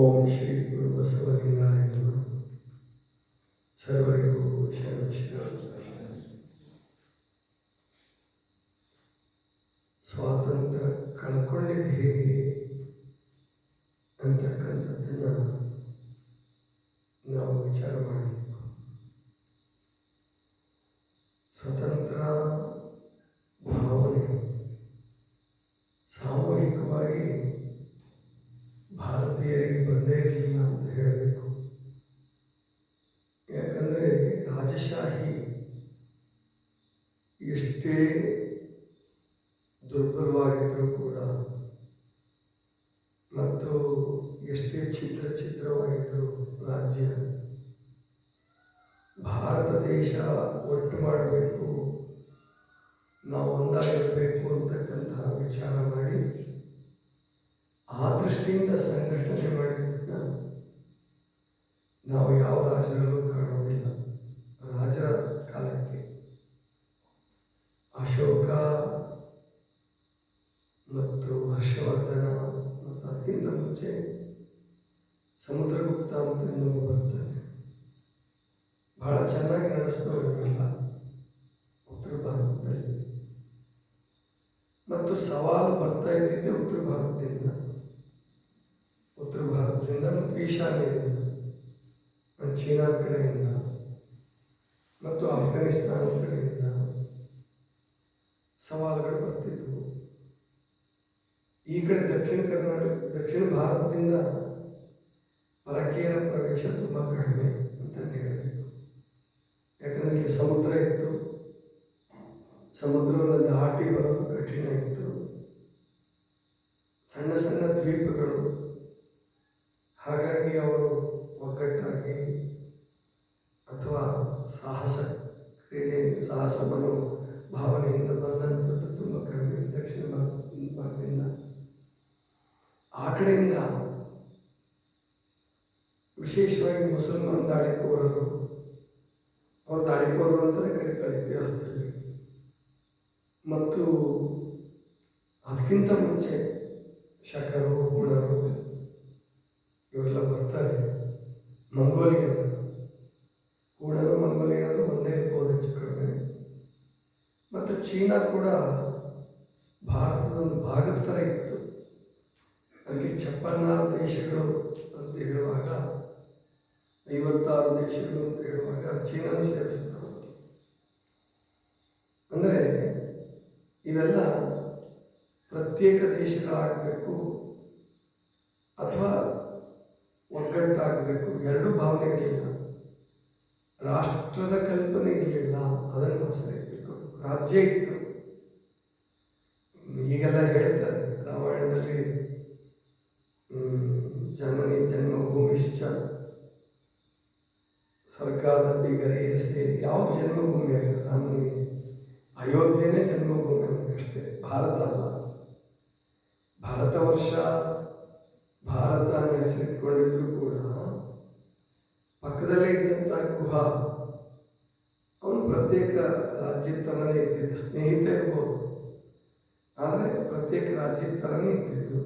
ಓಂ ಶ್ರೀ ಗುರು ಬಸವಲಿಂಗಾಯ ನಮಃ ಸರ್ವರಿಗೂ ಶರಣ ಶರಣ ಸ್ವಾತಂತ್ರ್ಯ ಕಳ್ಕೊಂಡಿದ್ದು ಹೇಗೆ ಭಾರತೀಯರಿಗೆ ಬಂದೇ ಇರಲಿಲ್ಲ ಅಂತ ಹೇಳಬೇಕು. ಯಾಕಂದರೆ ರಾಜಶಾಹಿ ಎಷ್ಟೇ ದುರ್ಬಲವಾಗಿದ್ದರೂ ಕೂಡ ಮತ್ತು ಎಷ್ಟೇ ಛಿದ್ರ ಛಿದ್ರವಾಗಿದ್ದರೂ ರಾಜ್ಯ ಭಾರತ ದೇಶ ಒಟ್ಟು ಮಾಡಬೇಕು, ನಾವು ಒಂದಾಗಿರಬೇಕು ಅಂತಕ್ಕಂತಹ ವಿಚಾರ ಮಾಡಿ ಆ ದೃಷ್ಟಿಯಿಂದ ಸಂಘಟನೆ ಮಾಡಿದ್ದನ್ನು ನಾವು ಯಾವ ರಾಜರಲ್ಲೂ ಕಾಣುವುದಿಲ್ಲ. ರಾಜರ ಕಾಲಕ್ಕೆ ಅಶೋಕ ಮತ್ತು ಹರ್ಷವರ್ಧನ ಮತ್ತು ಅದಕ್ಕಿಂತ ಮುಂಚೆ ಸಮುದ್ರಗುಪ್ತ ಅಂತ ಇನ್ನೊಬ್ಬ ಬರ್ತಾರೆ. ಬಹಳ ಚೆನ್ನಾಗಿ ನಡೆಸ್ತಾರಲ್ಲ ಉತ್ತರ ಭಾರತದಲ್ಲಿ. ಮತ್ತು ಸವಾಲು ಬರ್ತಾ ಇದ್ದಿದ್ದೆ ಉತ್ತರ ಭಾರತದಿಂದ. ಭಾರತದಿಂದ ಮತ್ತು ಈಶಾನ್ಯದಿಂದ ಚೀನಾದ ಕಡೆಯಿಂದ, ಮತ್ತು ಆಫ್ಘಾನಿಸ್ತಾನ ಕಡೆಯಿಂದ ಸವಾಲುಗಳು ಬರ್ತಿದ್ವು. ಈ ಕಡೆ ದಕ್ಷಿಣ ಕರ್ನಾಟಕ, ದಕ್ಷಿಣ ಭಾರತದಿಂದ ಪರಕೀಯರ ಪ್ರವೇಶ ತುಂಬ ಕಡಿಮೆ ಅಂತಲೇ ಹೇಳಬೇಕು. ಯಾಕಂದರೆ ಇಲ್ಲಿ ಸಮುದ್ರ ಇತ್ತು. ಸಮುದ್ರವನ್ನು ದಾಟಿ ಬರೋದು ಕಠಿಣ ಇತ್ತು. ಸಣ್ಣ ಸಣ್ಣ ದ್ವೀಪಗಳು ಹಾಗಾಗಿ ಅವರು ಒಗ್ಗಟ್ಟಾಗಿ ಅಥವಾ ಸಾಹಸ ಕ್ರೀಡೆ ಸಾಹಸ ಮನೋ ಭಾವನೆಯಿಂದ ಬಂದಂಥದ್ದು ತುಂಬ ಕಡಿಮೆ. ದಕ್ಷಿಣ ಭಾಗದಿಂದ. ಆ ಕಡೆಯಿಂದ ವಿಶೇಷವಾಗಿ ಮುಸಲ್ಮಾನ್ ದಾಳಿಕೋರರು, ಅವರು ದಾಳಿಕೋರರು ಅಂತಲೇ ಕರೀತಾರೆ ಇತಿಹಾಸದಲ್ಲಿ. ಮತ್ತು ಅದಕ್ಕಿಂತ ಮುಂಚೆ ಶಕರು ಹುಣರು ಇವೆಲ್ಲ ಬರ್ತಾರೆ ಮಂಗೋಲಿಯನ್ ಹುಣರು ಮಂಗೋಲಿಯನರು ಒಂದೇ ಇರ್ಬೋದು ಹೆಚ್ಚು ಕಡಿಮೆ. ಮತ್ತು ಚೀನಾ ಕೂಡ ಭಾರತದ ಒಂದು ಭಾಗದ ಥರ ಇತ್ತು. ಅಲ್ಲಿ ಛಪ್ಪನ್ನಾರು ದೇಶಗಳು ಅಂತ ಹೇಳುವಾಗ, ಐವತ್ತಾರು ದೇಶಗಳು ಅಂತ ಹೇಳುವಾಗ ಚೀನಾನು ಸೇರಿಸಿದ್ರು ಅಂದರೆ ಇವೆಲ್ಲ ಪ್ರತ್ಯೇಕ ದೇಶಗಳಾಗಬೇಕು ಅಥವಾ ಒಗ್ಗಟ್ಟಾಗಬೇಕು. ಎರಡೂ ಭಾವನೆ ಇರಲಿಲ್ಲ. ರಾಷ್ಟ್ರದ ಕಲ್ಪನೆ ಇರಲಿಲ್ಲ. ಅದನ್ನು ನಾವು ರಾಜ್ಯ ಇತ್ತು. ಈಗೆಲ್ಲ ಹೇಳ್ತಾರೆ. ರಾಮಾಯಣದಲ್ಲಿ ಜನನಿ ಜನ್ಮಭೂಮಿಶ್ಚ ಸ್ವರ್ಗಾದಲ್ಲಿ ಸೇರಿ ಯಾವ ಜನ್ಮಭೂಮಿ ಆಗಿದೆ? ರಾಮನಿಗೆ ಅಯೋಧ್ಯೆನೇ ಜನ್ಮಭೂಮಿ ಅಷ್ಟೇ. ಭಾರತ ಅಲ್ಲ ಭಾರತ ವರ್ಷ ಭಾರತ ಹೆಸರಿಟ್ಕೊಂಡಿದ್ರು ಕೂಡ ಪಕ್ಕದಲ್ಲೇ ಇದ್ದಂಥ ಗುಹಾ. ಅವನು ಪ್ರತ್ಯೇಕ ರಾಜ್ಯದ ಥರನೇ ಇದ್ದಿದ್ದು, ಸ್ನೇಹಿತ ಇರ್ಬೋದು. ಆದರೆ ಪ್ರತ್ಯೇಕ ರಾಜ್ಯದ ಥರನೇ ಇದ್ದಿದ್ದು.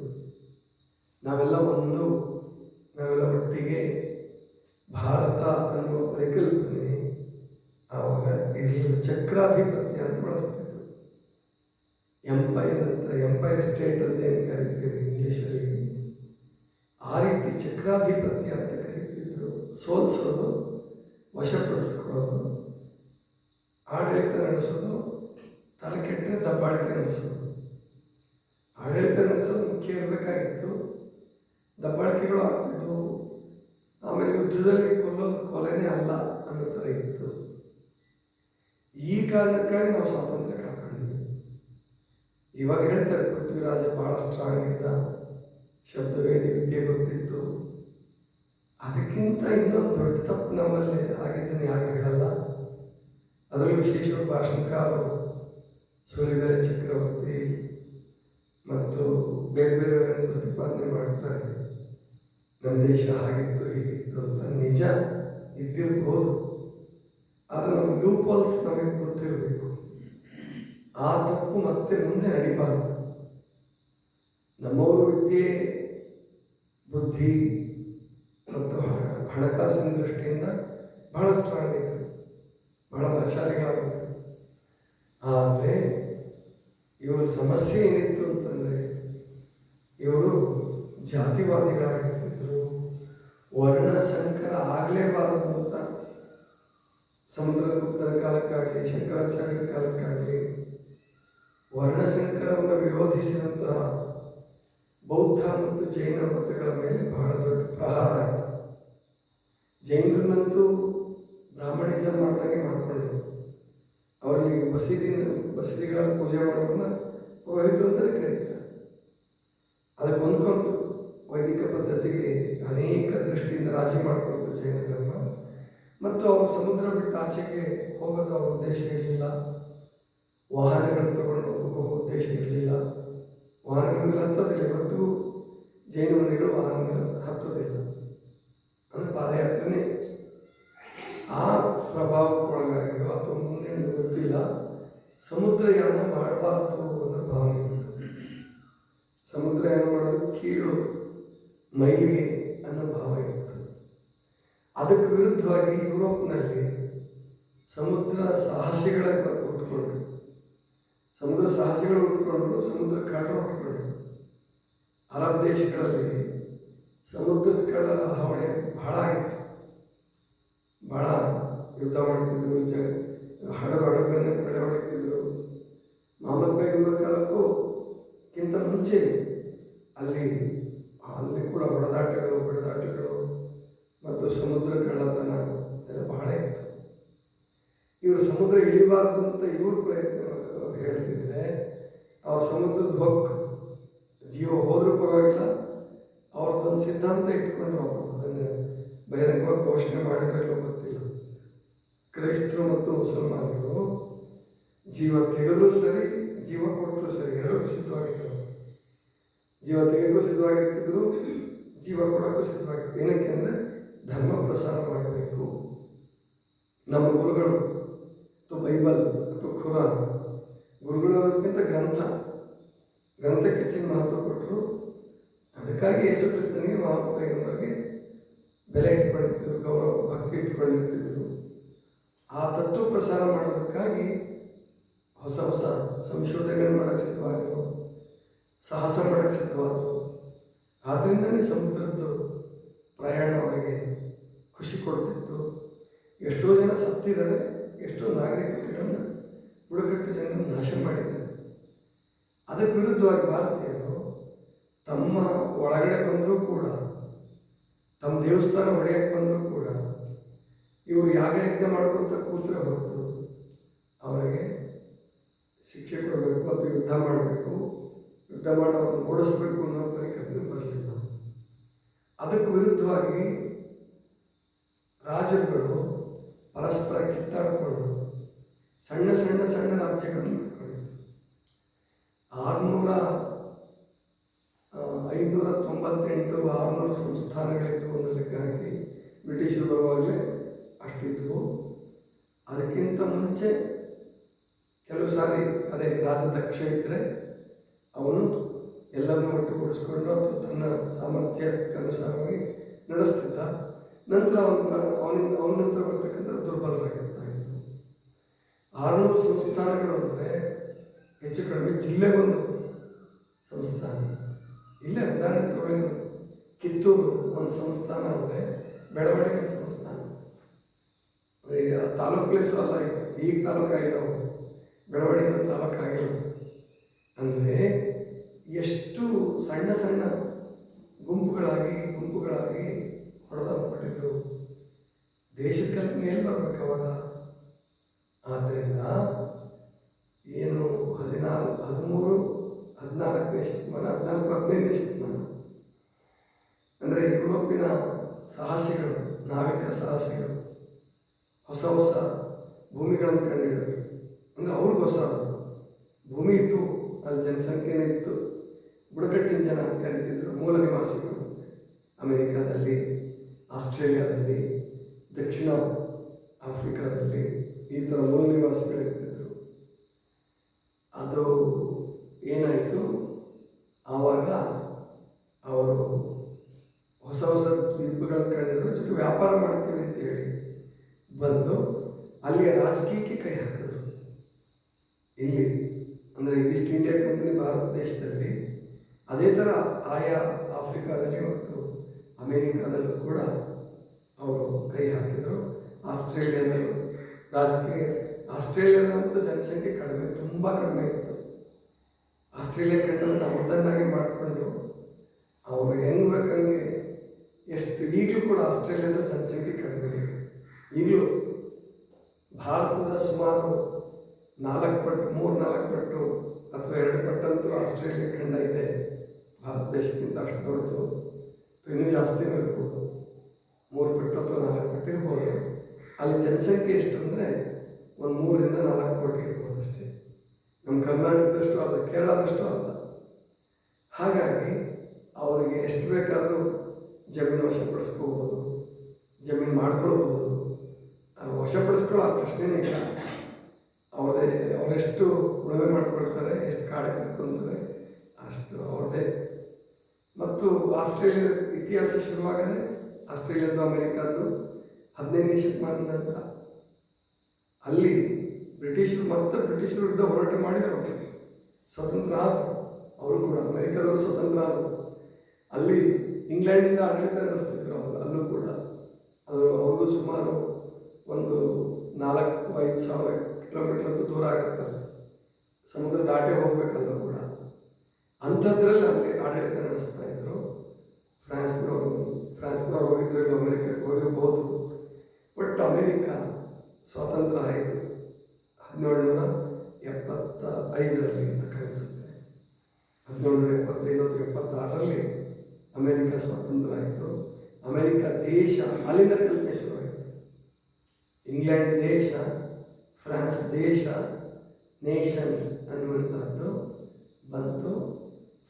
ನಾವೆಲ್ಲ ಒಂದು, ನಾವೆಲ್ಲ ಒಟ್ಟಿಗೆ ಭಾರತ ಅನ್ನುವ ಪರಿಕಲ್ಪನೆ ಆವಾಗ ಇಲ್ಲಿ ಚಕ್ರಾಧಿಪತ್ಯ ಅಂತ ಬಳಸ್ತಿದ್ರು. ಎಂಪೈರ್ ಅಂತ ಎಂಪೈರ್ ಸ್ಟೇಟ್ ಅಂತ ಏನು ಕರಿತೀವಿ ಇಂಗ್ಲೀಷಲ್ಲಿ ಆ ರೀತಿ ಚಕ್ರಾಧಿಪತ್ಯ ಅಂತ ಕರೀತಿದ್ರು. ಸೋಲಿಸೋದು, ವಶಪಡಿಸ್ಕೊಳ್ಳೋದು, ಆಡಳಿತ ನಡೆಸೋದು, ತಲೆ ಕೆಟ್ಟರೆ ದಬ್ಬಾಳಿಕೆ ನಡೆಸೋದು. ಆಡಳಿತ ನಡೆಸೋದು ಮುಖ್ಯ ಇರಬೇಕಾಗಿತ್ತು. ದಬ್ಬಾಳಿಕೆಗಳು ಆಗ್ತಿದ್ವು. ಆಮೇಲೆ ಯುದ್ಧದಲ್ಲಿ ಕೊಲ್ಲೋದು ಕೊಲೆನೇ ಅಲ್ಲ ಅನ್ನೋ ಥರ ಇತ್ತು. ಈ ಕಾರಣಕ್ಕಾಗಿ ನಾವು ಸ್ವಾತಂತ್ರ್ಯ ಕಳ್ಕೊಂಡ್ವಿ ಇವಾಗ ಹೇಳ್ತಾರೆ, ಪೃಥ್ವಿರಾಜ ಭಾಳ ಸ್ಟ್ರಾಂಗ್ ಇದ್ದ. ಶಬ್ದವೇದಿ ವಿದ್ಯೆ ಗೊತ್ತಿತ್ತು. ಅದಕ್ಕಿಂತ ಇನ್ನೊಂದು ದೊಡ್ಡ ತಪ್ಪು ನಮ್ಮಲ್ಲಿ ಆಗಿದ್ದನ್ನು ಯಾರು ಹೇಳಲ್ಲ. ಅದರಲ್ಲೂ ವಿಶೇಷವಾಗಿ ಭಾಷಣಕಾರರು ಸೂರ್ಯಬೆಲೆ ಚಕ್ರವರ್ತಿ ಮತ್ತು ಬೇರೆ ಬೇರೆಯವರನ್ನು ಪ್ರತಿಪಾದನೆ ಮಾಡ್ತಾರೆ. ನಮ್ಮ ದೇಶ ಹಾಗಿತ್ತು, ಹೀಗಿತ್ತು ಅಂತ ನಿಜ ಇದ್ದಿರ್ಬೋದು. ಆದರೆ ನಮ್ಮ ಲೂಪಲ್ಸ್ ನಮಗೆ ಗೊತ್ತಿರಬೇಕು. ಆ ತಪ್ಪು ಮತ್ತೆ ಮುಂದೆ ನಡಿಬಾರದು. ನಮ್ಮವರು ವಿದ್ಯೆ ಬುದ್ಧಿ ಹಣಕಾಸಿನ ದೃಷ್ಟಿಯಿಂದ ಬಹಳ ಸ್ಟ್ರಾಂಗ್ ಇದ್ದರು ಬಹಳ ಬಲಶಾಲಿಗಳಾಗಿದ್ದರು ಆದರೆ ಇವರ ಸಮಸ್ಯೆ ಏನಿತ್ತು ಅಂತಂದರೆ, ಇವರು ಜಾತಿವಾದಿಗಳಾಗಿರ್ತಿದ್ರು, ವರ್ಣ ಸಂಕರ ಆಗಲೇಬಾರದು ಅಂತ ಸಮುದ್ರಗುಪ್ತರ ಕಾಲಕ್ಕಾಗಲಿ, ಶಂಕರಾಚಾರ್ಯರ ಕಾಲಕ್ಕಾಗಲಿ ವರ್ಣಶಂಕರವನ್ನು ವಿರೋಧಿಸಿದಂತಹ ಬೌದ್ಧ ಮತ್ತು ಜೈನ ಮತಗಳ ಮೇಲೆ ಬಹಳ ದೊಡ್ಡ ಪ್ರಹಾರ ಆಯಿತು. ಜೈನರನ್ನಂತೂ ಬ್ರಾಹ್ಮಣಿಸಮ್ ಮಾಡ್ದಂಗೆ ಮಾಡಿಕೊಂಡ್ರು. ಅವರಿಗೆ ಬಸೀದಿನ, ಬಸದಿಗಳ ಪೂಜೆ ಮಾಡೋದನ್ನ ಪುರೋಹಿತರು ಅಂತಲೇ ಕರೀತಾರೆ ಅದಕ್ಕೆ ಹೊಂದ್ಕೊಂತು ವೈದಿಕ ಪದ್ಧತಿಗೆ ಅನೇಕ ದೃಷ್ಟಿಯಿಂದ ರಾಜಿ ಮಾಡಿಕೊಳ್ತು ಜೈನ ಧರ್ಮ. ಮತ್ತು ಅವರು ಸಮುದ್ರ ಬಿಟ್ಟು ಆಚೆಗೆ ಹೋಗೋದು ಉದ್ದೇಶ ಇರಲಿಲ್ಲ. ವಾಹನಗಳನ್ನು ತಗೊಂಡು ಹೋಗೋ ಉದ್ದೇಶ ಇರಲಿಲ್ಲ. ವಾಹನಗಳ ಹತ್ತೋದಿಲ್ಲ. ಜೈನ ಮನೆಗಳು ವಾಹನ ಮೇಲೆ ಹತ್ತೋದಿಲ್ಲ. ಅಂದರೆ ಪಾದಯಾತ್ರೆನೇ ಆ ಪ್ರಭಾವಕ್ಕೊಳಗಾಗಿಯೋ ಅಥವಾ ಮುಂದೆ ಗೊತ್ತಿಲ್ಲ ಸಮುದ್ರಯಾನ ಮಾಡಬಾರದು ಅನ್ನೋ ಭಾವನೆ ಇತ್ತು ಸಮುದ್ರಯಾನ ಮಾಡೋದು ಕೀಳು, ಮೈಲಿಗೆ ಅನ್ನೋ ಭಾವ ಇತ್ತು ಅದಕ್ಕೆ ವಿರುದ್ಧವಾಗಿ ಯುರೋಪ್ನಲ್ಲಿ ಸಮುದ್ರ ಸಾಹಸಿಗಳ ಉಟ್ಕೊಂಡ್ರು ಸಮುದ್ರ ಸಾಹಸಿಗಳು ಉಟ್ಕೊಂಡ್ರು, ಸಮುದ್ರ ಕಾಡು ಅರಬ್ ದೇಶಗಳಲ್ಲಿ ಸಮುದ್ರದ ಕಳ್ಳರ ಹಾವಳಿ ಬಹಳ ಆಗಿತ್ತು. ಬಹಳ ಯುದ್ಧ ಮಾಡ್ತಿದ್ರು, ಜ ಹಡಗು ಹಡಗುಗಳನ್ನು ಕಡೆ ಹೊಡಿತಿದ್ರು. ಮೊಹಮ್ಮದ್ ಬೇಗಂಬರ ಕಾಲಕ್ಕೂ ಕಿಂತ ಮುಂಚೆ ಅಲ್ಲಿ ಅಲ್ಲಿ ಕೂಡ ಹೊಡೆದಾಟಗಳು ಹೊಡೆದಾಟಗಳು ಮತ್ತು ಸಮುದ್ರ ಕಳ್ಳತನ ಎಲ್ಲ ಬಹಳ ಇತ್ತು. ಇವರು ಸಮುದ್ರ ಇಳಿಬಾರ್ದು ಅಂತ ಇವರು ಪ್ರಯತ್ನ ಹೇಳ್ತಿದ್ರೆ, ಅವ್ರ ಸಮುದ್ರದ ಹೊಕ್ಕು ಜೀವ ಹೋದರೂ ಪರವಾಗಿಲ್ಲ. ಅವ್ರದ್ದೊಂದು ಸಿದ್ಧಾಂತ ಇಟ್ಕೊಂಡು ಅವರು ಅದನ್ನು ಬಹಿರಂಗವಾಗಿ ಘೋಷಣೆ ಮಾಡಿದ್ರಲ್ಲೋ ಗೊತ್ತಿಲ್ಲ. ಕ್ರೈಸ್ತರು ಮತ್ತು ಮುಸಲ್ಮಾನರು ಜೀವ ತೆಗೆದರೂ ಸರಿ, ಜೀವ ಕೊಟ್ಟರು ಸರಿ ಎರಡಕ್ಕೂ ಸಿದ್ಧವಾಗಿರ್ತಾರೆ ಜೀವ ತೆಗೆಗೂ ಸಿದ್ಧವಾಗಿರ್ತಿದ್ರು, ಜೀವ ಕೊಡೋಕ್ಕೂ ಸಿದ್ಧವಾಗಿತ್ತು ಏನಕ್ಕೆ ಅಂದರೆ ಧರ್ಮ ಪ್ರಸಾರ ಮಾಡಬೇಕು. ನಮ್ಮ ಗುರುಗಳು, ಅಥವಾ ಬೈಬಲ್ ಅಥವಾ ಖುರಾನ್ ಗುರುಗಳು ಅನ್ನೋದಕ್ಕಿಂತ ಗ್ರಂಥ ಗ್ರಂಥಕ್ಕೆ ಹೆಚ್ಚಿನ ಮಹತ್ವ ಕೊಟ್ಟರು. ಅದಕ್ಕಾಗಿ ಯೇಸು ಕ್ರಿಸ್ತನಿಗೆ ಮಹಾಪ್ರಯೋಗವಾಗಿ ಬೆಲೆ ಇಟ್ಕೊಂಡಿರ್ತಿದ್ರು ಗೌರವ, ಭಕ್ತಿ ಇಟ್ಕೊಂಡಿರ್ತಿದ್ರು ಆ ತತ್ವ ಪ್ರಸಾರ ಮಾಡೋದಕ್ಕಾಗಿ ಹೊಸ ಹೊಸ ಸಂಶೋಧನೆಗಳನ್ನು ಮಾಡೋಕ್ಕೆ ಸಿದ್ಧವಾದರು ಸಾಹಸ ಮಾಡೋಕ್ಕೆ ಸಿದ್ಧವಾದರು ಆದ್ದರಿಂದನೇ ಸಮುದ್ರದ್ದು ಪ್ರಯಾಣ ಅವರಿಗೆ ಖುಷಿ ಕೊಡ್ತಿತ್ತು. ಎಷ್ಟೋ ಜನ ಸತ್ತಿದ್ದಾರೆ, ಎಷ್ಟೋ ನಾಗರಿಕತೆಗಳನ್ನು ಬುಡಕಟ್ಟು ಜನರನ್ನು ನಾಶ ಮಾಡಿದ್ದಾರೆ. ಅದಕ್ಕೆ ವಿರುದ್ಧವಾಗಿ ಭಾರತೀಯರು ತಮ್ಮ ಒಳಗಡೆ ಬಂದರೂ ಕೂಡ, ತಮ್ಮ ದೇವಸ್ಥಾನ ಒಡೆಯಕ್ಕೆ ಬಂದರೂ ಕೂಡ, ಇವರು ಯಾಗ ಯಜ್ಞ ಮಾಡ್ಕೊತ ಕೂತ್ರೆ ಹೊರತು ಅವರಿಗೆ ಶಿಕ್ಷೆ ಕೊಡಬೇಕು ಅಥವಾ ಯುದ್ಧ ಮಾಡಬೇಕು. ಯುದ್ಧ ಮಾಡಿ ಅವ್ರನ್ನ ಓಡಿಸ್ಬೇಕು ಅನ್ನೋ ಪರಿಕಲ್ಪನೆ ಬರಲಿಲ್ಲ. ಅದಕ್ಕೆ ವಿರುದ್ಧವಾಗಿ ರಾಜರುಗಳು ಪರಸ್ಪರ ಕಿತ್ತಾಡಿಕೊಂಡು ಸಣ್ಣ ಸಣ್ಣ ಸಣ್ಣ ರಾಜ್ಯಗಳನ್ನು ಆರುನೂರ ಐದುನೂರ ತೊಂಬತ್ತೆಂಟು ಆರುನೂರು ಸಂಸ್ಥಾನಗಳಿತ್ತು ಅನ್ನೋ ಲೆಕ್ಕ ಹಾಕಿ ಬ್ರಿಟಿಷರು ಬರುವಾಗಲೇ ಅಷ್ಟಿದ್ವು ಅದಕ್ಕಿಂತ ಮುಂಚೆ ಕೆಲವು ಸಾರಿ ಅದೇ ರಾಜದಕ್ಷ ಇದ್ದರೆ ಅವನು ಎಲ್ಲರನ್ನೂ ಒಟ್ಟುಗೂಡಿಸ್ಕೊಂಡು ಅಥವಾ ತನ್ನ ಸಾಮರ್ಥ್ಯಕ್ಕನುಸಾರವಾಗಿ ನಡೆಸ್ತಿದ್ದ. ನಂತರ ಅವನ, ಅವನಿಂದ, ಅವನ ನಂತರ ಬರ್ತಕ್ಕಂಥ ದುರ್ಬಲರಾಗಿರ್ತಾ ಇದ್ದರು. ಆರುನೂರು ಸಂಸ್ಥಾನಗಳು ಅಂದರೆ ಹೆಚ್ಚು ಕಡಿಮೆ ಜಿಲ್ಲೆಗೊಂದು ಸಂಸ್ಥಾನ. ಇಲ್ಲೇ ಉದಾಹರಣೆ ಕಿತ್ತೂರು ಒಂದು ಸಂಸ್ಥಾನ ಅಂದರೆ ಬೆಳವಣಿಗೆ ಸಂಸ್ಥಾನ. ತಾಲೂಕು ಪ್ಲೇಸು ಅಲ್ಲ ಈಗ ತಾಲೂಕು ತಾಲೂಕಾಗಿದ್ದಾವೆ ಬೆಳವಣಿಗೆ ತಾಲೂಕಾಗಿಲ್ಲ ಅಂದರೆ ಎಷ್ಟು ಸಣ್ಣ ಸಣ್ಣ ಗುಂಪುಗಳಾಗಿ ಗುಂಪುಗಳಾಗಿ ಹೊಡೆದಲ್ಪಟ್ಟಿದ್ರು ದೇಶ ಮೇಲೆ ಬರ್ಬೇಕು ಅವಾಗ. ಆದ್ದರಿಂದ ಏನು ಹದಿನಾರು, ಹದಿಮೂರು, ಹದಿನಾಲ್ಕನೇ ಶತಮಾನ, ಹದಿನಾಲ್ಕು, ಹದಿನೈದನೇ ಶತಮಾನ. ಅಂದರೆ ಯುರೋಪಿನ ಸಾಹಸಿಗಳು, ನಾವಿಕ ಸಾಹಸಿಗಳು, ಹೊಸ ಹೊಸ ಭೂಮಿಗಳನ್ನು ಕಂಡುಹಿಡಿದ್ರು. ಅಂದರೆ ಅವ್ರಿಗೆ ಹೊಸ ಭೂಮಿ ಇತ್ತು, ಅಲ್ಲಿ ಜನಸಂಖ್ಯೆನೇ ಇತ್ತು. ಬುಡಕಟ್ಟಿನ ಜನ ಅಂತ ಕರೀತಿದ್ರು, ಮೂಲ ನಿವಾಸಿಗಳು. ಅಮೆರಿಕಾದಲ್ಲಿ, ಆಸ್ಟ್ರೇಲಿಯಾದಲ್ಲಿ, ದಕ್ಷಿಣ ಆಫ್ರಿಕಾದಲ್ಲಿ ಈ ಥರ ಮೂಲ ನಿವಾಸಿಗಳು ಇರ್ತಿದ್ರು ಅದು ಏನಾಯಿತು ಆವಾಗ ಅವರು ಹೊಸ ಹೊಸ ಮತ್ತು ಯುದ್ಧಗಳನ್ನು ಕಂಡಿದ್ರು ಜೊತೆ ವ್ಯಾಪಾರ ಮಾಡ್ತೀವಿ ಅಂತೇಳಿ ಬಂದು ಅಲ್ಲಿಯ ರಾಜಕೀಯಕ್ಕೆ ಕೈ ಹಾಕಿದ್ರು. ಇಲ್ಲಿ ಅಂದರೆ ಈಸ್ಟ್ ಇಂಡಿಯಾ ಕಂಪನಿ ಭಾರತ ದೇಶದಲ್ಲಿ ಅದೇ ಥರ ಆಯಾ ಆಫ್ರಿಕಾದಲ್ಲಿ ಮತ್ತು ಅಮೇರಿಕಾದಲ್ಲೂ ಕೂಡ ಅವರು ಕೈ ಹಾಕಿದರು. ಆಸ್ಟ್ರೇಲಿಯಾದಲ್ಲೂ ರಾಜಕೀಯ ಆಸ್ಟ್ರೇಲಿಯಾದಂತೂ ಜನಸಂಖ್ಯೆ ಕಡಿಮೆ, ತುಂಬ ಕಡಿಮೆ ಇತ್ತು. ಆಸ್ಟ್ರೇಲಿಯಾ ಖಂಡವನ್ನು ಅವ್ರದನ್ನಾಗಿ ಮಾಡಿಕೊಂಡು ಅವರು ಹೆಂಗೆ ಬೇಕಂಗೆ ಎಷ್ಟು ಈಗಲೂ ಕೂಡ ಆಸ್ಟ್ರೇಲಿಯಾದ ಜನಸಂಖ್ಯೆ ಕಡಿಮೆ ಇದೆ. ಈಗಲೂ ಭಾರತದ ಸುಮಾರು ನಾಲ್ಕು ಪಟ್ಟು ಮೂರು ನಾಲ್ಕು ಪಟ್ಟು ಅಥವಾ ಎರಡು ಪಟ್ಟಂತೂ ಆಸ್ಟ್ರೇಲಿಯಾ ಖಂಡ ಇದೆ. ಭಾರತ ದೇಶಕ್ಕಿಂತ ಅಷ್ಟು ದೊಡ್ಡದು. ಇನ್ನೂ ಜಾಸ್ತಿ ಇರ್ಬೋದು. ಮೂರು ಪಟ್ಟು ಅಥವಾ ನಾಲ್ಕು ಪಟ್ಟು ಇರ್ಬೋದು. ಅಲ್ಲಿ ಜನಸಂಖ್ಯೆ ಎಷ್ಟು ಅಂದರೆ ಒಂದು ಮೂರರಿಂದ ನಾಲ್ಕು ಕೋಟಿ ಇರ್ಬೋದು ಅಷ್ಟೇ. ನಮ್ಮ ಕರ್ನಾಟಕದಷ್ಟು ಅಲ್ಲ, ಕೇರಳದಷ್ಟು ಅಲ್ಲ. ಹಾಗಾಗಿ ಅವರಿಗೆ ಎಷ್ಟು ಬೇಕಾದರೂ ಜಮೀನು ವಶಪಡಿಸ್ಕೋಬೋದು, ಜಮೀನು ಮಾಡ್ಕೊಳ್ಬೋದು. ವಶಪಡಿಸ್ಕೊಳ್ಳೋ ಆ ಪ್ರಶ್ನೆನೇ ಇಲ್ಲ. ಅವ್ರದೇ, ಅವರೆಷ್ಟು ಉಳುಮೆ ಮಾಡ್ಕೊಳ್ತಾರೆ ಎಷ್ಟು ಕಾಡು ಕಟ್ಕೊಂತಾರೆ ಅಷ್ಟು ಅವ್ರದ್ದೇ. ಮತ್ತು ಆಸ್ಟ್ರೇಲಿಯಾ ಇತಿಹಾಸ ಶುರುವಾಗದೆ ಆಸ್ಟ್ರೇಲಿಯಾದ್ದು ಅಮೆರಿಕಾದ್ದು ಹದಿನೈದನೇ ಶತಮಾನದ ನಂತರ ಅಲ್ಲಿ ಬ್ರಿಟಿಷರು, ಮತ್ತು ಬ್ರಿಟಿಷರ ವಿರುದ್ಧ ಹೋರಾಟ ಮಾಡಿದರು ಸ್ವತಂತ್ರ ಆದರು. ಅವರು ಕೂಡ ಅಮೆರಿಕದವರು ಸ್ವತಂತ್ರ ಆದರು. ಅಲ್ಲಿ ಇಂಗ್ಲೆಂಡಿಂದ ಆಡಳಿತ ನಡೆಸ್ತಿದ್ರು ಅವರು ಅಲ್ಲೂ ಕೂಡ. ಅದು ಅವರು ಸುಮಾರು ಒಂದು ನಾಲ್ಕು, ಐದು ಸಾವಿರ ಕಿಲೋಮೀಟರ್ ದೂರ ಆಗುತ್ತಲ್ಲ ಸಮುದ್ರ ದಾಟಿ ಹೋಗ್ಬೇಕಲ್ಲ ಕೂಡ. ಅಂಥದ್ರಲ್ಲಿ ಅಲ್ಲಿ ಆಡಳಿತ ನಡೆಸ್ತಾ ಇದ್ರು. ಫ್ರಾನ್ಸ್ನವರು, ಫ್ರಾನ್ಸ್ನವ್ರು ಹೋಗಿದ್ರು ಅಮೆರಿಕಕ್ಕೆ ಹೋಗಿರ್ಬೋದು. ಬಟ್ ಅಮೆರಿಕ ಸ್ವಾತಂತ್ರ್ಯ ಆಯಿತು. ಹದಿನೇಳುನೂರ ಎಪ್ಪತ್ತ ಐದರಲ್ಲಿ ಅಂತ ಕಾಣಿಸುತ್ತೆ. ಹದಿನೇಳುನೂರ ಎಪ್ಪತ್ತೈದು ಎಪ್ಪತ್ತಾರರಲ್ಲಿ ಅಮೆರಿಕ ಸ್ವತಂತ್ರ ಆಯಿತು. ಅಮೆರಿಕ ದೇಶ ಅಲ್ಲಿಂದ ಕಲ್ಪನೆ ಶುರುವಾಯಿತು ಇಂಗ್ಲೆಂಡ್ ದೇಶ, ಫ್ರಾನ್ಸ್ ದೇಶ, ನೇಷನ್ ಅನ್ನುವಂಥದ್ದು ಬಂತು.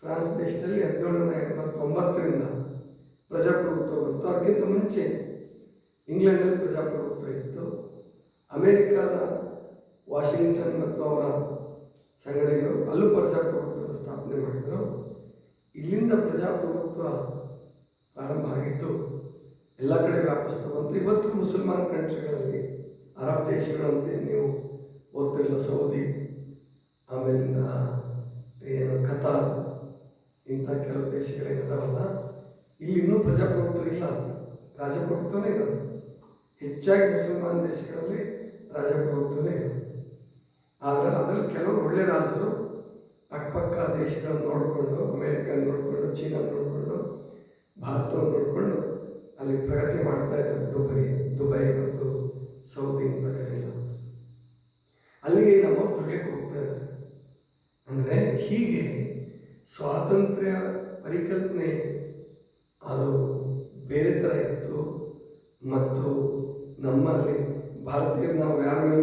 ಫ್ರಾನ್ಸ್ ದೇಶದಲ್ಲಿ ಹದಿನೇಳುನೂರ ಎಂಬತ್ತೊಂಬತ್ತರಿಂದ ಪ್ರಜಾಪ್ರಭುತ್ವ ಬಂತು. ಅದಕ್ಕಿಂತ ಮುಂಚೆ ಇಂಗ್ಲೆಂಡಲ್ಲಿ ಪ್ರಜಾಪ್ರಭುತ್ವ ಇತ್ತು. ಅಮೇರಿಕಾದ ವಾಷಿಂಗ್ಟನ್ ಮತ್ತು ಅವರ ಸಂಗಡಿಗರು ಅಲ್ಲೂ ಮಾಡಿದರು ಇಲ್ಲಿಂದ ಪ್ರಜಾಪ್ರಭುತ್ವ ಪ್ರಾರಂಭ ಆಗಿತ್ತು. ಎಲ್ಲ ಕಡೆ ವ್ಯಾಪಿಸ್ತಾ ಬಂತು. ಇವತ್ತು ಮುಸಲ್ಮಾನ್ ಕಂಟ್ರಿಗಳಲ್ಲಿ ಅರಬ್ ದೇಶಗಳಂತೆ ನೀವು ಓದ್ತಿಲ್ಲ ಸೌದಿ, ಆಮೇಲಿಂದ ಏನು ಕತಾರ್ ಇಂಥ ಕೆಲವು ದೇಶಗಳೇನಿದಾವಲ್ಲ ಇಲ್ಲಿ ಇನ್ನೂ ಪ್ರಜಾಪ್ರಭುತ್ವ ಇಲ್ಲ ರಾಜಪ್ರಭುತ್ವನೇ ಇರೋದು ಹೆಚ್ಚಾಗಿ ಮುಸಲ್ಮಾನ್ ದೇಶಗಳಲ್ಲಿ ರಾಜಪ್ರಭುತ್ವನೇ ಇದೆ ಆದರೆ ಅದರಲ್ಲಿ ಕೆಲವರು ಒಳ್ಳೆ ರಾಜರು ಅಕ್ಕಪಕ್ಕ ದೇಶಗಳನ್ನು ನೋಡಿಕೊಂಡು, ಅಮೇರಿಕನ್ ನೋಡಿಕೊಂಡು, ಚೀನಾ ನೋಡಿಕೊಂಡು ಭಾರತವನ್ನು ನೋಡಿಕೊಂಡು ಅಲ್ಲಿ ಪ್ರಗತಿ ಮಾಡ್ತಾ ಇದ್ದಾರೆ ದುಬೈ ದುಬೈ ಮತ್ತು ಸೌದಿ ಅಂತ ಕಡೆ ಎಲ್ಲ ಅಲ್ಲಿಗೆ ನಮ್ಮ ದುಡಿಯಕ್ಕೆ ಹೋಗ್ತಾ ಇದ್ದಾರೆ. ಅಂದರೆ ಹೀಗೆ ಸ್ವಾತಂತ್ರ್ಯ ಪರಿಕಲ್ಪನೆ ಅದು ಬೇರೆ ಥರ ಇತ್ತು ಮತ್ತು ನಮ್ಮಲ್ಲಿ ಭಾರತೀಯರು ನಾವು ಯಾರು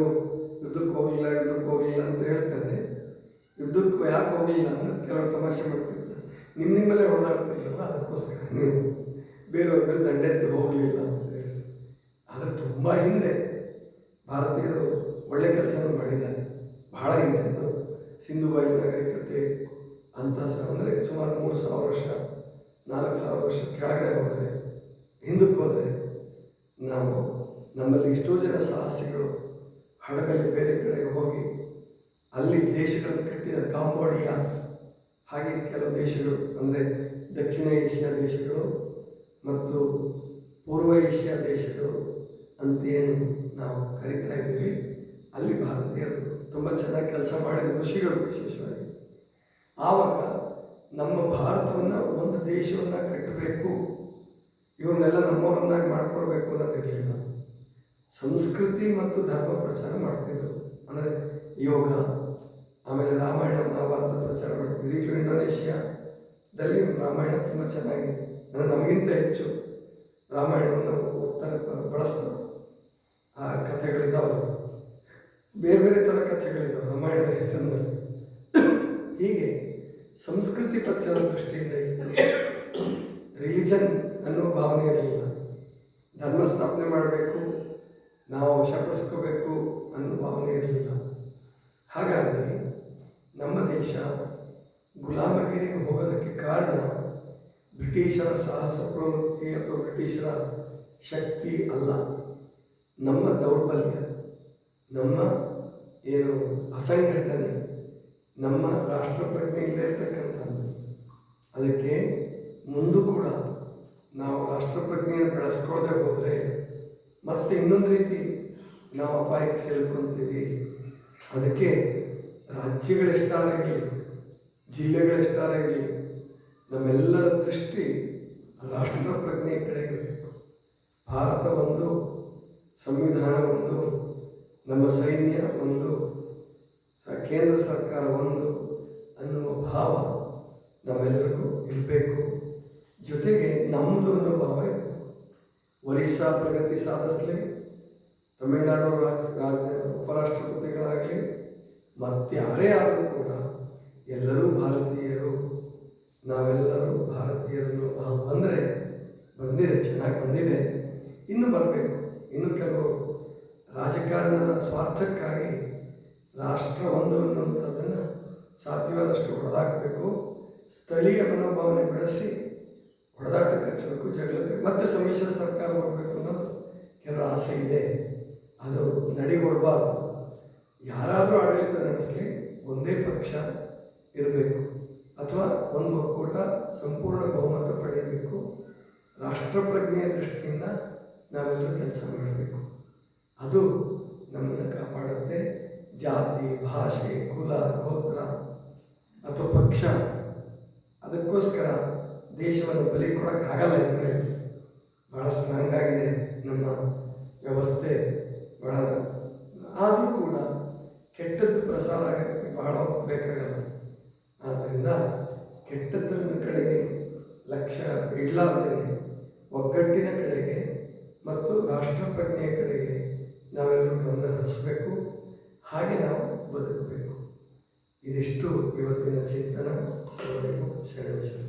ಯುದ್ಧಕ್ಕೆ ಹೋಗಲಿಲ್ಲ ಯುದ್ಧಕ್ಕೆ ಹೋಗಲಿಲ್ಲ ಅಂತ ಹೇಳ್ತಾರೆ. ಯುದ್ಧಕ್ಕೆ ಯಾಕೆ ಹೋಗಲಿಲ್ಲ ಅಂದ್ರೆ ಕೆಲವರು ತಮಾಷೆ ಮಾಡ್ತಿದ್ರು. ನಿಮ್ಮ ನಿಮ್ಮಲ್ಲೇ ಹೊಡೆದಾಡ್ತಿರಲ್ಲ ಅದಕ್ಕೋಸ್ಕರ ನೀವು ಬೇರೆಯವ್ರ ಮೇಲೆ ದಂಡೆತ್ತು ಹೋಗಲಿಲ್ಲ ಅಂತ ಹೇಳಿ. ಆದರೆ ತುಂಬ ಹಿಂದೆ ಭಾರತೀಯರು ಒಳ್ಳೆ ಕೆಲಸನೂ ಮಾಡಿದ್ದಾರೆ. ಬಹಳ ಹಿಂದೆ ಅದು. ಸಿಂಧುಬಾಯಿ ನಾಗರಿಕತೆ ಅಂತ ಅಂದರೆ ಸುಮಾರು ಮೂರು ಸಾವಿರ ವರ್ಷ, ನಾಲ್ಕು ಸಾವಿರ ವರ್ಷ ಕೆಳಗಡೆ ಹೋದರೆ, ಹಿಂದಕ್ಕೆ ಹೋದರೆ ನಾವು ನಮ್ಮಲ್ಲಿ ಎಷ್ಟೋ ಜನ ಸಾಹಸಿಗಳು ಹಡಗಲ್ಲಿ ಬೇರೆ ಕಡೆಗೆ ಹೋಗಿ ಅಲ್ಲಿ ದೇಶಗಳನ್ನು ಕಟ್ಟಿದ ಕಾಂಬೋಡಿಯಾ ಹಾಗೆ ಕೆಲವು ದೇಶಗಳು, ಅಂದರೆ ದಕ್ಷಿಣ ಏಷ್ಯಾ ದೇಶಗಳು ಮತ್ತು ಪೂರ್ವ ಏಷ್ಯಾ ದೇಶಗಳು ಅಂತ ಏನು ನಾವು ಕರಿತಾ ಇದ್ದೀವಿ. ಅಲ್ಲಿ ಭಾರತೀಯರು ತುಂಬ ಚೆನ್ನಾಗಿ ಕೆಲಸ ಮಾಡಿದ ಋಷಿಗಳು ವಿಶೇಷವಾಗಿ. ಆವಾಗ ನಮ್ಮ ಭಾರತವನ್ನು ಒಂದು ದೇಶವನ್ನು ಕಟ್ಟಬೇಕು ಇವನ್ನೆಲ್ಲ ನಮ್ಮವರನ್ನಾಗಿ ಮಾಡ್ಕೊಳ್ಬೇಕು ಅನ್ನೋದಿರಲಿಲ್ಲ. ಸಂಸ್ಕೃತಿ ಮತ್ತು ಧರ್ಮ ಪ್ರಚಾರ ಮಾಡ್ತಿದ್ರು. ಅಂದರೆ ಯೋಗ ಆಮೇಲೆ ರಾಮಾಯಣ ಮಹಾಭಾರತ ಪ್ರಚಾರ ಮಾಡ್ತಿದ್ರು ಈಗಲೂ ಇಂಡೋನೇಷ್ಯಾದಲ್ಲಿ ರಾಮಾಯಣ ತುಂಬ ಚೆನ್ನಾಗಿದೆ. ಅಂದರೆ ನಮಗಿಂತ ಹೆಚ್ಚು ರಾಮಾಯಣವನ್ನು ಓದ್ತಾರೆ ಬಳಸ್ತಾರೆ. ಆ ಕಥೆಗಳಿದ್ದಾವೆ ಬೇರೆ ಬೇರೆ ಥರ ಕಥೆಗಳಿದ್ದಾವೆ ರಾಮಾಯಣದ ಹೆಸರಿನಲ್ಲಿ. ಹೀಗೆ ಸಂಸ್ಕೃತಿ ಪ್ರಚಾರ ದೃಷ್ಟಿಯಿಂದ ಇತ್ತು ರಿಲಿಜನ್ ಅನ್ನೋ ಭಾವನೆ ಇರಲಿಲ್ಲ. ಧರ್ಮ ಸ್ಥಾಪನೆ ಮಾಡಬೇಕು, ನಾವು ವಶಪಡಿಸ್ಕೋಬೇಕು ಅನ್ನೋ ಭಾವನೆ ಇರಲಿಲ್ಲ. ಹಾಗಾಗಿ ನಮ್ಮ ದೇಶ ಗುಲಾಮಗಿರಿಗೆ ಹೋಗೋದಕ್ಕೆ ಕಾರಣ ಬ್ರಿಟಿಷರ ಸಾಹಸ, ಪ್ರವೃತ್ತಿ ಅಥವಾ ಬ್ರಿಟಿಷರ ಶಕ್ತಿ ಅಲ್ಲ. ನಮ್ಮ ದೌರ್ಬಲ್ಯ, ನಮ್ಮ ಏನು ಅಸಂಘಟನೆ, ನಮ್ಮ ರಾಷ್ಟ್ರಪ್ರಜ್ಞೆ ಇಲ್ಲದೆ ಇರತಕ್ಕಂಥದ್ದು. ಅದಕ್ಕೆ ಮುಂದೂ ಕೂಡ ನಾವು ರಾಷ್ಟ್ರಪ್ರಜ್ಞೆಯನ್ನು ಬೆಳೆಸ್ಕೊಳ್ಳದೆ ಹೋದರೆ ಮತ್ತೆ ಇನ್ನೊಂದು ರೀತಿ ನಾವು ಅಪಾಯಕ್ಕೆ ಸೇರ್ಕೊತೀವಿ. ಅದಕ್ಕೆ ರಾಜ್ಯಗಳೆಷ್ಟಾರ ಇರಲಿ ಜಿಲ್ಲೆಗಳೆಷ್ಟಾರ ಇರಲಿ ನಮ್ಮೆಲ್ಲರ ದೃಷ್ಟಿ ರಾಷ್ಟ್ರಪ್ರಜ್ಞೆ ಕಡೆ ಇರಬೇಕು. ಭಾರತ ಒಂದು, ಸಂವಿಧಾನ ಒಂದು, ನಮ್ಮ ಸೈನ್ಯ ಒಂದು ಕೇಂದ್ರ ಸರ್ಕಾರ ಒಂದು ಅನ್ನುವ ಭಾವ ನಾವೆಲ್ಲರಿಗೂ ಇರಬೇಕು. ಜೊತೆಗೆ ನಮ್ಮದು ಅನ್ನೋ ಭಾವ ಒರಿಸ್ಸಾ ಪ್ರಗತಿ ಸಾಧಿಸಲಿ, ತಮಿಳುನಾಡು ರಾಜ, ರಾಜ್ಯ ಉಪರಾಷ್ಟ್ರಪತಿಗಳಾಗಲಿ ಮತ್ತಾರೇ ಆದರೂ ಕೂಡ ಎಲ್ಲರೂ ಭಾರತೀಯರು, ನಾವೆಲ್ಲರೂ ಭಾರತೀಯರನ್ನು ಬಂದರೆ ಬಂದಿದೆ, ಚೆನ್ನಾಗಿ ಬಂದಿದೆ. ಇನ್ನು ಬರಬೇಕು. ಇನ್ನು ಕೆಲವು ರಾಜಕಾರಣದ ಸ್ವಾರ್ಥಕ್ಕಾಗಿ ರಾಷ್ಟ್ರ ಒಂದು ಅನ್ನುವಂಥದ್ದನ್ನು ಸಾಧ್ಯವಾದಷ್ಟು ಹೊಡೆದಾಕಬೇಕು. ಸ್ಥಳೀಯ ಮನೋಭಾವನೆ ಬೆಳೆಸಿ ಹೊಡೆದಾಟಕ್ಕೆ ಹಚ್ಚಬೇಕು, ಜಗಳಕ್ಕೆ. ಮತ್ತೆ ಸಮ್ಮಿಶ್ರ ಸರ್ಕಾರ ಬರಬೇಕು ಅನ್ನೋದು ಕೆಲವು ಆಸೆ ಇದೆ. ಅದು ನಡಿಗೊಡಬಾರ್ದು. ಯಾರಾದರೂ ಆಡಳಿತ ನಡೆಸಲಿ ಒಂದೇ ಪಕ್ಷ ಇರಬೇಕು ಅಥವಾ ಒಂದು ಒಕ್ಕೂಟ ಸಂಪೂರ್ಣ ಬಹುಮತ ಪಡೆಯಬೇಕು. ರಾಷ್ಟ್ರಪ್ರಜ್ಞೆಯ ದೃಷ್ಟಿಯಿಂದ ನಾವೆಲ್ಲರೂ ಕೆಲಸ ಮಾಡಬೇಕು. ಅದು ನಮ್ಮನ್ನು ಕಾಪಾಡುತ್ತೆ. ಜಾತಿ, ಭಾಷೆ, ಕುಲ, ಗೋತ್ರ ಅಥವಾ ಪಕ್ಷ. ಅದಕ್ಕೋಸ್ಕರ ದೇಶವನ್ನು ಬಲಿ ಕೊಡೋಕ್ಕಾಗಲ್ಲ ಎಂದರೆ ಭಾಳ ಸ್ಟ್ರಾಂಗ್ ಆಗಿದೆ ನಮ್ಮ ವ್ಯವಸ್ಥೆ ಭಾಳ ಆದರೂ ಕೂಡ ಕೆಟ್ಟದ್ದು ಪ್ರಸಾರ ಹೊತ್ತು ಬಹಳ ಬೇಕಾಗಲ್ಲ ಆದ್ದರಿಂದ ಕೆಟ್ಟದ್ದರ ಕಡೆಗೆ ಲಕ್ಷ ಇಡಲಾರ್ದೇನೆ ಒಗ್ಗಟ್ಟಿನ ಕಡೆಗೆ ಮತ್ತು ರಾಷ್ಟ್ರಪ್ರಜ್ಞೆಯ ಕಡೆಗೆ ನಾವೆಲ್ಲರೂ ಗಮನ ಹರಿಸಬೇಕು. ಹಾಗೆ ನಾವು ಬದುಕಬೇಕು. ಇದಿಷ್ಟು ಇವತ್ತಿನ ಚಿಂತನ. ಸರ್ವರಿಗೂ ಶರಣ.